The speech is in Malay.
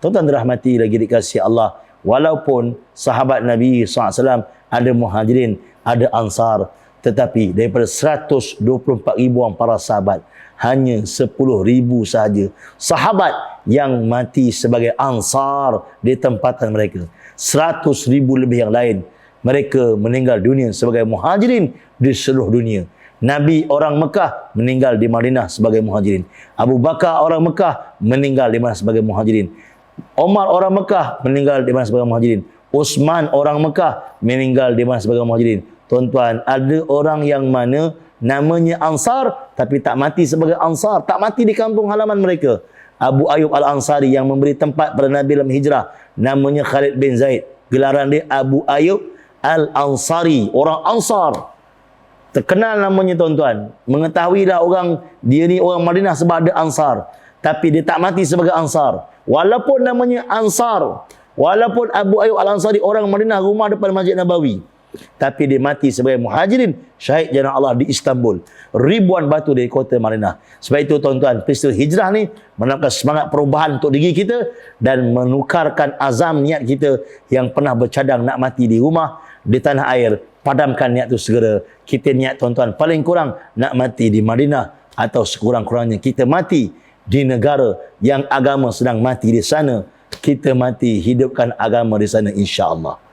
tuan-tuan dirahmati lagi dikasihi Allah walaupun sahabat Nabi SAW ada muhajirin ada ansar tetapi daripada 124 ribu orang para sahabat hanya 10 ribu sahaja sahabat yang mati sebagai ansar di tempatan mereka 100 ribu lebih yang lain mereka meninggal dunia sebagai muhajirin di seluruh dunia Nabi orang Mekah meninggal di Madinah sebagai muhajirin. Abu Bakar orang Mekah meninggal di mana sebagai muhajirin. Omar orang Mekah meninggal di mana sebagai muhajirin. Utsman orang Mekah meninggal di mana sebagai muhajirin. Tuan-tuan, ada orang yang mana namanya Ansar tapi tak mati sebagai Ansar, tak mati di kampung halaman mereka. Abu Ayub Al-Ansari yang memberi tempat pada Nabi dalam hijrah namanya Khalid bin Zaid. Gelaran dia Abu Ayub Al-Ansari, orang Ansar terkenal namanya tuan-tuan mengetahuilah orang dia ni orang Madinah sebab ada ansar tapi dia tak mati sebagai ansar walaupun namanya ansar walaupun Abu Ayyub Al-Ansari orang Madinah rumah depan Masjid Nabawi tapi dia mati sebagai muhajirin syahid jalan Allah di Istanbul ribuan batu dari kota Madinah sebab itu tuan-tuan peristiwa hijrah ni menambahkan semangat perubahan untuk diri kita dan menukarkan azam niat kita yang pernah bercadang nak mati di rumah di tanah air padamkan niat tu segera. Kita niat tuan-tuan paling kurang nak mati di Madinah atau sekurang-kurangnya kita mati di negara yang agama sedang mati di sana. Kita mati hidupkan agama di sana insya-Allah.